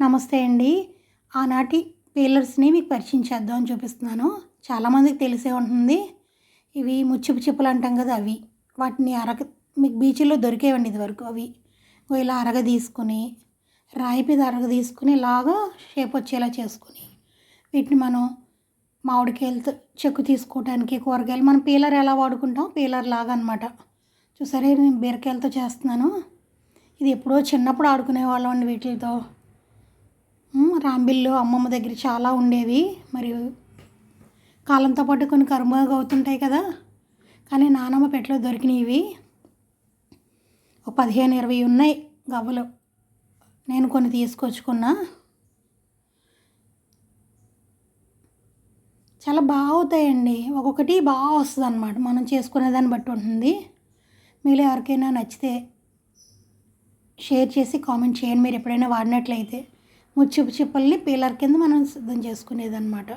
నమస్తే అండి. ఆనాటి పీలర్స్ని మీకు పరిచయం చేద్దామని చూపిస్తున్నాను. చాలామందికి తెలిసే ఉంటుంది. ఇవి ముచ్చిపు చిప్పులు అంటాం కదా అవి. వాటిని అరగ మీకు బీచ్లో దొరికేవండి ఇదివరకు అవి. ఇలా అరగ తీసుకుని రాయి మీద అరగ తీసుకుని ఇలాగా షేప్ వచ్చేలా చేసుకుని వీటిని మనం మామిడికాయలతో చెక్కు తీసుకోవడానికి కూరగాయలు మనం పీలర్ ఎలా వాడుకుంటాం? పీలర్ లాగా అనమాట చూసారే? నేను బీరకాయలతో చేస్తున్నాను. ఇది ఎప్పుడో చిన్నప్పుడు ఆడుకునే వాళ్ళం అండి వీటితో. రాంబిల్లు అమ్మమ్మ దగ్గర చాలా ఉండేవి. మరియు కాలంతో పాటు కొన్ని కరుమరుగు అవుతుంటాయి కదా. కానీ నానమ్మ పెట్లో దొరికినవి. ఒక పదిహేను ఇరవై ఉన్నాయి గవ్వలు. నేను కొన్ని తీసుకొచ్చుకున్నా. చాలా బాగా అవుతాయండి. ఒక్కొక్కటి బాగా వస్తుంది అనమాట మనం చేసుకునే దాన్ని బట్టి ఉంటుంది. మీరు ఎవరికైనా నచ్చితే షేర్ చేసి కామెంట్ చేయండి. మీరు ఎప్పుడైనా వాడినట్లయితే. ముచ్చిపు చిప్పల్ని పీలర్ కింద మనం సిద్ధం చేసుకునేది అనమాట